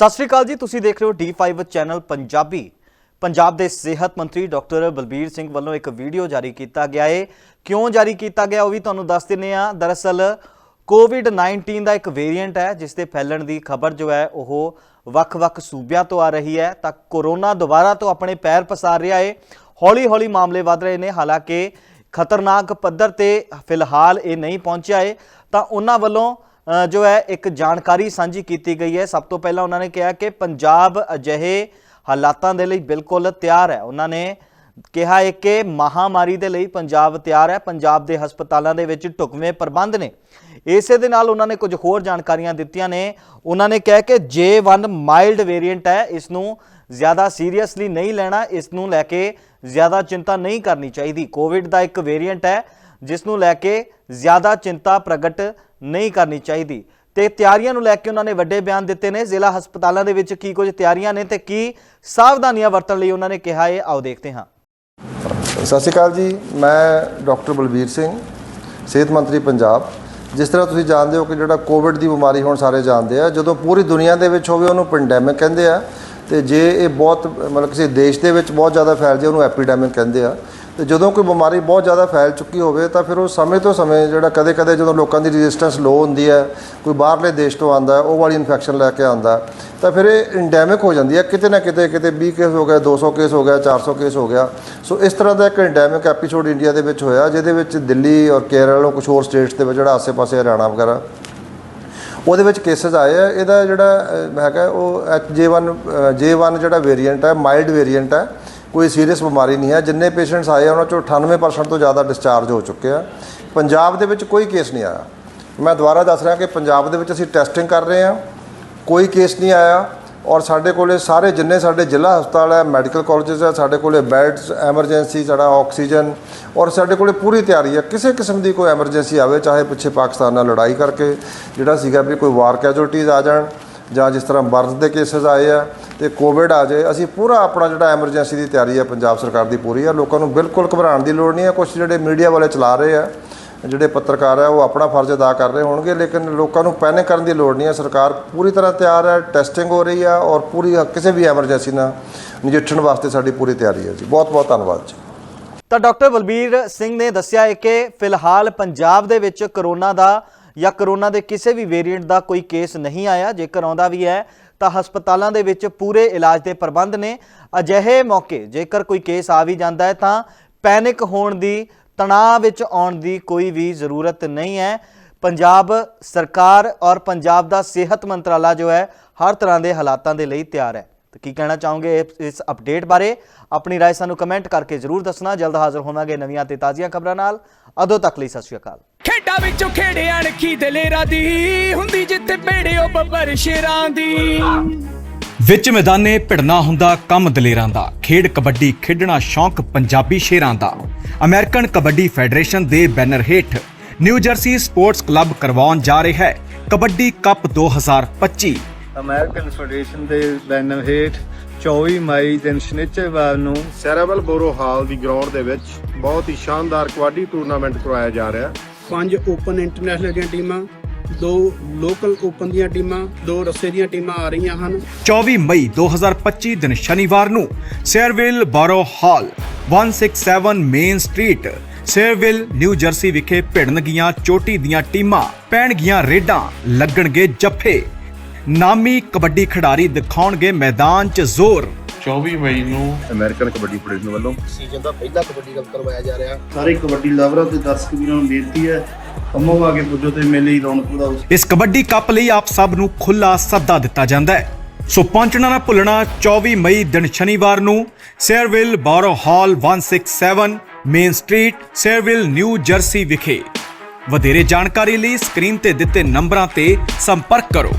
ਸਤਿ ਸ਼੍ਰੀ ਅਕਾਲ ਜੀ, ਤੁਸੀਂ ਦੇਖ ਰਹੇ ਹੋ D5 ਚੈਨਲ ਪੰਜਾਬੀ। ਪੰਜਾਬ ਦੇ ਸਿਹਤ ਮੰਤਰੀ ਡਾਕਟਰ ਬਲਬੀਰ ਸਿੰਘ ਵੱਲੋਂ ਇੱਕ ਵੀਡੀਓ ਜਾਰੀ ਕੀਤਾ ਗਿਆ ਏ। ਕਿਉਂ ਜਾਰੀ ਕੀਤਾ ਗਿਆ, ਉਹ ਵੀ ਤੁਹਾਨੂੰ ਦੱਸ ਦਿੰਨੇ ਆ ਦਰਅਸਲ ਕੋਵਿਡ-19 ਦਾ ਇੱਕ ਵੇਰੀਐਂਟ ਹੈ, ਜਿਸ ਦੇ ਫੈਲਣ ਦੀ ਖਬਰ ਜੋ ਹੈ, ਉਹ ਵੱਖ-ਵੱਖ ਸੂਬਿਆਂ ਤੋਂ ਆ ਰਹੀ ਹੈ। ਤਾਂ ਕੋਰੋਨਾ ਦੁਬਾਰਾ ਤੋਂ ਆਪਣੇ ਪੈਰ ਪਸਾਰ ਰਿਹਾ ਏ। ਹੌਲੀ-ਹੌਲੀ ਮਾਮਲੇ ਵੱਧ ਰਹੇ ਨੇ, ਹਾਲਾਂਕਿ ਖਤਰਨਾਕ ਪੱਧਰ ਤੇ ਫਿਲਹਾਲ ਇਹ ਨਹੀਂ ਪਹੁੰਚਿਆ ਏ। ਤਾਂ ਉਹਨਾਂ ਵੱਲੋਂ ਜੋ ਹੈ, ਇੱਕ ਜਾਣਕਾਰੀ ਸਾਂਝੀ ਕੀਤੀ ਗਈ ਹੈ। ਸਭ ਤੋਂ ਪਹਿਲਾਂ ਉਹਨਾਂ ਨੇ ਕਿਹਾ ਕਿ ਪੰਜਾਬ ਅਜਿਹੇ ਹਾਲਾਤਾਂ ਦੇ ਲਈ ਬਿਲਕੁਲ ਤਿਆਰ ਹੈ। ਉਹਨਾਂ ਨੇ ਕਿਹਾ ਹੈ ਕਿ ਮਹਾਮਾਰੀ ਦੇ ਲਈ ਪੰਜਾਬ ਤਿਆਰ ਹੈ। ਪੰਜਾਬ ਦੇ ਹਸਪਤਾਲਾਂ ਦੇ ਵਿੱਚ ਢੁਕਵੇਂ ਪ੍ਰਬੰਧ ਨੇ। ਇਸੇ ਦੇ ਨਾਲ ਉਹਨਾਂ ਨੇ ਕੁਝ ਹੋਰ ਜਾਣਕਾਰੀਆਂ ਦਿੱਤੀਆਂ ਨੇ। ਉਹਨਾਂ ਨੇ ਕਿਹਾ ਕਿ J1 ਮਾਈਲਡ ਵੇਰੀਐਂਟ ਹੈ ਇਸ ਨੂੰ ਜ਼ਿਆਦਾ ਸੀਰੀਅਸਲੀ ਨਹੀਂ ਲੈਣਾ ਇਸ ਨੂੰ ਲੈ ਕੇ ਜ਼ਿਆਦਾ ਚਿੰਤਾ ਨਹੀਂ ਕਰਨੀ ਚਾਹੀਦੀ। ਕੋਵਿਡ ਦਾ ਇੱਕ ਵੇਰੀਐਂਟ ਹੈ ਜਿਸ ਨੂੰ ਲੈ ਕੇ ਜ਼ਿਆਦਾ ਚਿੰਤਾ ਪ੍ਰਗਟ ਨਹੀਂ ਕਰਨੀ ਚਾਹੀਦੀ। ਤੇ ਤਿਆਰੀਆਂ ਨੂੰ ਲੈ ਕੇ ਉਹਨਾਂ ਨੇ ਵੱਡੇ ਬਿਆਨ ਦਿੱਤੇ ਨੇ। ਜ਼ਿਲ੍ਹਾ ਹਸਪਤਾਲਾਂ ਦੇ ਵਿੱਚ ਕੀ ਕੁਝ ਤਿਆਰੀਆਂ ਨੇ ਤੇ ਕੀ ਸਾਵਧਾਨੀਆਂ ਵਰਤਣ ਲਈ ਉਹਨਾਂ ਨੇ ਕਿਹਾ ਹੈ ਆਓ ਦੇਖਦੇ ਹਾਂ। ਸਤਿ ਸ਼੍ਰੀ ਅਕਾਲ ਜੀ। ਮੈਂ ਡਾਕਟਰ ਬਲਬੀਰ ਸਿੰਘ, ਸਿਹਤ ਮੰਤਰੀ ਪੰਜਾਬ। ਜਿਸ ਤਰ੍ਹਾਂ ਤੁਸੀਂ ਜਾਣਦੇ ਹੋ ਕਿ ਜਿਹੜਾ ਕੋਵਿਡ ਦੀ ਬਿਮਾਰੀ ਹੁਣ ਸਾਰੇ ਜਾਣਦੇ ਆ, ਜਦੋਂ ਪੂਰੀ ਦੁਨੀਆ ਦੇ ਵਿੱਚ ਹੋਵੇ ਉਹਨੂੰ ਪੈਂਡੈਮਿਕ ਕਹਿੰਦੇ ਆ। ਤੇ ਜੇ ਇਹ ਬਹੁਤ, ਮਤਲਬ ਕਿਸੇ ਦੇਸ਼ ਦੇ ਵਿੱਚ ਬਹੁਤ ਜ਼ਿਆਦਾ ਫੈਲ ਜਾਏ ਉਹਨੂੰ ਐਪੀਡੈਮਿਕ ਕਹਿੰਦੇ ਆ। ਤੇ ਜਦੋਂ ਕੋਈ ਬਿਮਾਰੀ ਬਹੁਤ ਜ਼ਿਆਦਾ ਫੈਲ ਚੁੱਕੀ ਹੋਵੇ ਤਾਂ ਫਿਰ ਉਹ ਸਮੇਂ ਤੋਂ ਸਮੇਂ ਜਿਹੜਾ ਕਦੇ-ਕਦੇ ਜਦੋਂ ਲੋਕਾਂ ਦੀ ਰੈਜ਼ਿਸਟੈਂਸ ਲੋ ਹੁੰਦੀ ਹੈ, ਕੋਈ ਬਾਹਰਲੇ ਦੇਸ਼ ਤੋਂ ਆਂਦਾ ਉਹ ਵਾਲੀ ਇਨਫੈਕਸ਼ਨ ਲੈ ਕੇ ਆਂਦਾ ਤਾਂ ਫਿਰ ਇਹ ਇੰਡੈਮਿਕ ਹੋ ਜਾਂਦੀ ਹੈ। ਕਿਤੇ ਨਾ ਕਿਤੇ ਕਿਤੇ 20 ਕੇਸ ਹੋ ਗਏ 200 ਕੇਸ ਹੋ ਗਿਆ 400 ਕੇਸ ਹੋ ਗਿਆ। ਸੋ ਇਸ ਤਰ੍ਹਾਂ ਦਾ ਇੱਕ ਇੰਡੈਮਿਕ ਐਪੀਸੋਡ ਇੰਡੀਆ ਦੇ ਵਿੱਚ ਹੋਇਆ, ਜਿਹਦੇ ਵਿੱਚ ਦਿੱਲੀ ਔਰ ਕੇਰਲ ਔਰ ਕੁਝ ਹੋਰ ਸਟੇਟਸ ਦੇ ਵਿੱਚ ਜਿਹੜਾ ਆਸੇ-ਪਾਸੇ ਹਰਿਆਣਾ ਵਗੈਰਾ, ਉਹਦੇ ਵਿੱਚ ਕੇਸਸ ਆਏ ਆ। ਇਹਦਾ ਜਿਹੜਾ ਹੈਗਾ, ਉਹ J1 J1 ਜਿਹੜਾ ਵੇਰੀਐਂਟ ਹੈ ਮਾਈਲਡ ਵੇਰੀਐਂਟ ਹੈ। ਕੋਈ ਸੀਰੀਅਸ ਬਿਮਾਰੀ ਨਹੀਂ ਹੈ। ਜਿੰਨੇ ਪੇਸ਼ੈਂਟਸ ਆਏ ਆ, ਉਹਨਾਂ ਚੋਂ 98% ਤੋਂ ਜ਼ਿਆਦਾ ਡਿਸਚਾਰਜ ਹੋ ਚੁੱਕੇ ਆ। ਪੰਜਾਬ ਦੇ ਵਿੱਚ ਕੋਈ ਕੇਸ ਨਹੀਂ ਆਇਆ। ਮੈਂ ਦੁਬਾਰਾ ਦੱਸ ਰਿਹਾ ਕਿ ਪੰਜਾਬ ਦੇ ਵਿੱਚ ਅਸੀਂ ਟੈਸਟਿੰਗ ਕਰ ਰਹੇ ਹਾਂ। ਕੋਈ ਕੇਸ ਨਹੀਂ ਆਇਆ ਔਰ ਸਾਡੇ ਕੋਲੇ ਸਾਰੇ ਜਿੰਨੇ ਸਾਡੇ ਜ਼ਿਲ੍ਹਾ ਹਸਪਤਾਲ ਹੈ ਮੈਡੀਕਲ ਕਾਲਜਸ ਹੈ, ਸਾਡੇ ਕੋਲੇ ਬੈਡਸ ਐਮਰਜੈਂਸੀ ਸਾਡਾ ਆਕਸੀਜਨ ਔਰ ਸਾਡੇ ਕੋਲੇ ਪੂਰੀ ਤਿਆਰੀ ਹੈ। ਕਿਸੇ ਕਿਸਮ ਦੀ ਕੋਈ ਐਮਰਜੈਂਸੀ ਆਵੇ, ਚਾਹੇ ਪਿੱਛੇ ਪਾਕਿਸਤਾਨ ਨਾਲ ਲੜਾਈ ਕਰਕੇ ਜਿਹੜਾ ਸੀਗਾ ਵੀ ਕੋਈ ਵਾਰ ਕੈਜੁਅਲਟੀਜ਼ ਆ ਜਾਣ ਜਾਂ ਜਿਸ ਤਰ੍ਹਾਂ ਬਰਜ਼ ਦੇ ਕੇਸਸ ਆਏ ਆ ਤੇ ਕੋਵਿਡ ਆ ਜਾਏ, ਅਸੀਂ ਪੂਰਾ ਆਪਣਾ ਜਿਹੜਾ ਐਮਰਜੈਂਸੀ ਦੀ ਤਿਆਰੀ ਹੈ ਪੰਜਾਬ ਸਰਕਾਰ ਦੀ ਪੂਰੀ ਹੈ। ਲੋਕਾਂ ਨੂੰ ਬਿਲਕੁਲ ਘਬਰਾਉਣ ਦੀ ਲੋੜ ਨਹੀਂ ਹੈ। ਕੁਝ ਜਿਹੜੇ ਮੀਡੀਆ ਵਾਲੇ ਚਲਾ ਰਹੇ ਆ, ਜਿਹੜੇ ਪੱਤਰਕਾਰ ਆ, ਉਹ ਆਪਣਾ ਫਰਜ਼ ਅਦਾ ਕਰ ਰਹੇ ਹੋਣਗੇ, ਲੇਕਿਨ ਲੋਕਾਂ ਨੂੰ ਪੈਨਿਕ ਕਰਨ ਦੀ ਲੋੜ ਨਹੀਂ ਹੈ। ਸਰਕਾਰ ਪੂਰੀ ਤਰ੍ਹਾਂ ਤਿਆਰ ਹੈ ਟੈਸਟਿੰਗ ਹੋ ਰਹੀ ਹੈ ਔਰ ਪੂਰੀ ਕਿਸੇ ਵੀ ਐਮਰਜੈਂਸੀ ਨਾਲ ਨਜਿੱਠਣ ਵਾਸਤੇ ਸਾਡੀ ਪੂਰੀ ਤਿਆਰੀ ਹੈ ਜੀ। ਬਹੁਤ ਬਹੁਤ ਧੰਨਵਾਦ ਜੀ। ਤਾਂ ਡਾਕਟਰ ਬਲਬੀਰ ਸਿੰਘ ਨੇ ਦੱਸਿਆ ਹੈ ਕਿ ਫਿਲਹਾਲ ਪੰਜਾਬ ਦੇ ਵਿੱਚ ਕਰੋਨਾ ਦਾ ਜਾਂ ਕਰੋਨਾ ਦੇ ਕਿਸੇ ਵੀ ਵੇਰੀਐਂਟ ਦਾ ਕੋਈ ਕੇਸ ਨਹੀਂ ਆਇਆ। ਜੇਕਰ ਆਉਂਦਾ ਵੀ ਹੈ ਤਾਂ ਹਸਪਤਾਲਾਂ ਦੇ ਵਿੱਚ ਪੂਰੇ ਇਲਾਜ ਦੇ ਪ੍ਰਬੰਧ ਨੇ। ਅਜਿਹੇ ਮੌਕੇ ਜੇਕਰ ਕੋਈ ਕੇਸ ਆ ਵੀ ਜਾਂਦਾ ਹੈ ਤਾਂ ਪੈਨਿਕ ਹੋਣ ਦੀ, ਤਣਾਅ ਵਿੱਚ ਆਉਣ ਦੀ ਕੋਈ ਵੀ ਜ਼ਰੂਰਤ ਨਹੀਂ ਹੈ। ਪੰਜਾਬ ਸਰਕਾਰ ਔਰ ਪੰਜਾਬ ਦਾ ਸਿਹਤ ਮੰਤਰਾਲਾ ਜੋ ਹੈ, ਹਰ ਤਰ੍ਹਾਂ ਦੇ ਹਾਲਾਤਾਂ ਦੇ ਲਈ ਤਿਆਰ ਹੈ। ਤਾਂ ਕੀ ਕਹਿਣਾ ਚਾਹੋਗੇ ਇਸ- ਇਸ ਅਪਡੇਟ ਬਾਰੇ ਆਪਣੀ رائے ਸਾਨੂੰ ਕਮੈਂਟ ਕਰਕੇ ਜ਼ਰੂਰ ਦੱਸਣਾ ਜਲਦ ਹਾਜ਼ਰ ਹੋਵਾਂਗੇ ਨਵੀਆਂ ਤੇ ਤਾਜ਼ੀਆਂ ਖਬਰਾਂ ਨਾਲ ਅਦੋਂ ਤੱਕ ਲਈ ਸਤਿ ਸ਼੍ਰੀ ਅਕਾਲ ਖੇਡਾਂ ਵਿੱਚੋਂ ਖੇੜੇ ਅਣਖੀ ਦਲੇਰਾ ਦੀ ਹੁੰਦੀ ਜਿੱਥੇ ਭੇੜਿਓ ਬੱਬਰ ਸ਼ੇਰਾਂ ਦੀ ਵਿੱਚ ਮੈਦਾਨੇ ਭਿੜਨਾ ਹੁੰਦਾ ਕੰਮ ਦਲੇਰਾਂ ਦਾ ਖੇਡ ਕਬੱਡੀ ਖੇਡਣਾ ਸ਼ੌਂਕ ਪੰਜਾਬੀ ਸ਼ੇਰਾਂ ਦਾ ਅਮਰੀਕਨ ਕਬੱਡੀ ਫੈਡਰੇਸ਼ਨ ਦੇ ਬੈਨਰ ਹੇਠ ਨਿਊ ਜਰਸੀ ਸਪੋਰਟਸ ਕਲੱਬ ਕਰਵਾਉਣ ਜਾ ਰਿਹਾ ਹੈ ਕਬੱਡੀ ਕੱਪ 2025 ਅਮਰੀਕਨ ਫੈਡਰੇਸ਼ਨ ਦੇ ਬੈਨਰ ਹੇਠ 24 ਮਈ ਦਿਨ ਸ਼ਨੀਚਰਵਾਰ ਨੂੰ ਸੈਰਾਬਲ ਬੋਰੋ ਹਾਲ ਦੀ ਗਰਾਊਂਡ ਦੇ ਵਿੱਚ ਬਹੁਤ ਹੀ ਸ਼ਾਨਦਾਰ ਕਬੱਡੀ ਟੂਰਨਾਮੈਂਟ ਕਰਵਾਇਆ ਜਾ ਰਿਹਾ ਹੈ। ਪੰਜ ਓਪਨ ਇੰਟਰਨੈਸ਼ਨਲ ਦੀਆਂ ਟੀਮਾਂ ਦੋ ਲੋਕਲ ਓਪਨ ਦੀਆਂ ਟੀਮਾਂ ਦੋ ਰੱਸੇ ਦੀਆਂ ਟੀਮਾਂ ਆ ਰਹੀਆਂ ਹਨ। 24 ਮਈ 2025 ਦਿਨ ਸ਼ਨੀਵਾਰ ਨੂੰ Sayreville borough hall 167 main street Sayreville New Jersey ਵਿਖੇ ਭਿੜਨਗੀਆਂ ਚੋਟੀ ਦੀਆਂ ਟੀਮਾਂ ਪੈਣਗੀਆਂ ਰੇਡਾਂ ਲੱਗਣਗੇ ਜੱਫੇ। ਨਾਮੀ ਕਬੱਡੀ ਖਿਡਾਰੀ ਦਿਖਾਉਣਗੇ ਮੈਦਾਨ 'ਚ ਜ਼ੋਰ। 24 ਮਈ ਨੂੰ ਅਮਰੀਕਨ ਕਬੱਡੀ ਫੈਡਰੇਸ਼ਨ ਵੱਲੋਂ। ਸੀਜ਼ਨ ਦਾ ਪਹਿਲਾ ਕਬੱਡੀ ਕੱਪ ਕਰਵਾਇਆ ਜਾ ਰਿਹਾ। ਸਾਰੇ ਕਬੱਡੀ ਲਵਰਾਂ ਤੇ ਦਰਸ਼ਕ ਵੀਰਾਂ ਨੂੰ ਬੇਨਤੀ ਹੈ ਕੰਮੋਂ ਆ ਕੇ ਪੁੱਜੋ ਤੇ ਮੇਲੇ ਦੀ ਰੌਣਕ ਵਧਾਓ। ਇਸ ਕਬੱਡੀ ਕੱਪ ਲਈ ਆਪ ਸਭ ਨੂੰ ਖੁੱਲਾ ਸੱਦਾ ਦਿੱਤਾ ਜਾਂਦਾ ਹੈ। ਸੋ ਪਹੁੰਚਣਾ ਨਾ ਭੁੱਲਣਾ 24 ਮਈ ਦਿਨ ਸ਼ਨੀਵਾਰ ਨੂੰ Sayreville borough hall 167 main street Sayreville New Jersey ਵਿਖੇ। ਵਧੇਰੇ ਜਾਣਕਾਰੀ ਲਈ ਸਕਰੀਨ ਤੇ ਦਿੱਤੇ ਨੰਬਰਾਂ ਤੇ ਸੰਪਰਕ ਕਰੋ।